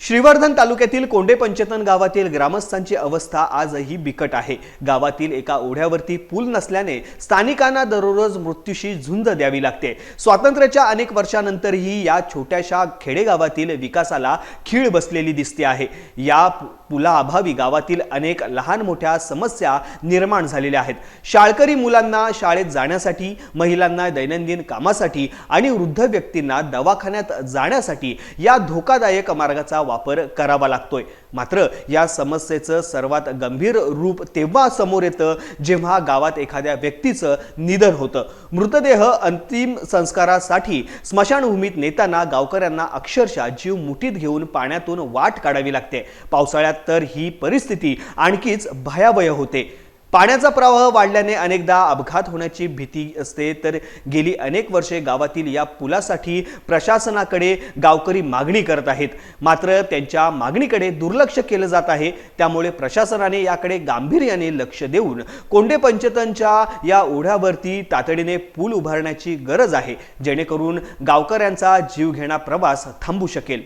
श्रीवर्धन तालुक्यातील कोंडे पंचतन गावातील ग्रामस्थांची अवस्था आजही बिकट आहे. गावातील एका ओढ्यावरती पूल नसल्याने स्थानिकांना दररोज मृत्यूशी झुंज द्यावी लागते. स्वातंत्र्याच्या अनेक वर्षानंतरही या छोट्याशा खेडेगावातील विकासाला खीळ बसलेली दिसते आहे. या पु- पुलाअभावी गावातील अनेक लहान मोठ्या समस्या निर्माण झालेल्या आहेत. शाळकरी मुलांना शाळेत जाण्यासाठी महिलांना दैनंदिन कामासाठी आणि वृद्ध व्यक्तींना दवाखान्यात जाण्यासाठी या धोकादायक मार्गाचा वापर करावा लागतोय. मात्र या समस्येचं सर्वात गंभीर रूप तेव्हा समोर येतं जेव्हा गावात एखाद्या व्यक्तीचं निधन होतं. मृतदेह अंतिम संस्कारासाठी स्मशानभूमीत नेताना गावकऱ्यांना अक्षरशः जीव मुठीत घेऊन पाण्यातून वाट काढावी लागते. पावसाळ्यात तर ही परिस्थिती आणखीच भयावह होते. पाण्याचा प्रवाह वाढल्याने अनेकदा अपघात होण्याची भीती असते. तर गेली अनेक वर्षे गावातील या पुलासाठी प्रशासनाकडे गावकरी मागणी करत आहेत. मात्र त्यांच्या मागणीकडे दुर्लक्ष केलं जात आहे. त्यामुळे प्रशासनाने याकडे गांभीर्याने लक्ष देऊन कोंडे पंचतनच्या या ओढ्यावरती तातडीने पूल उभारण्याची गरज आहे. जेणेकरून गावकऱ्यांचा जीवघेणा प्रवास थांबू शकेल.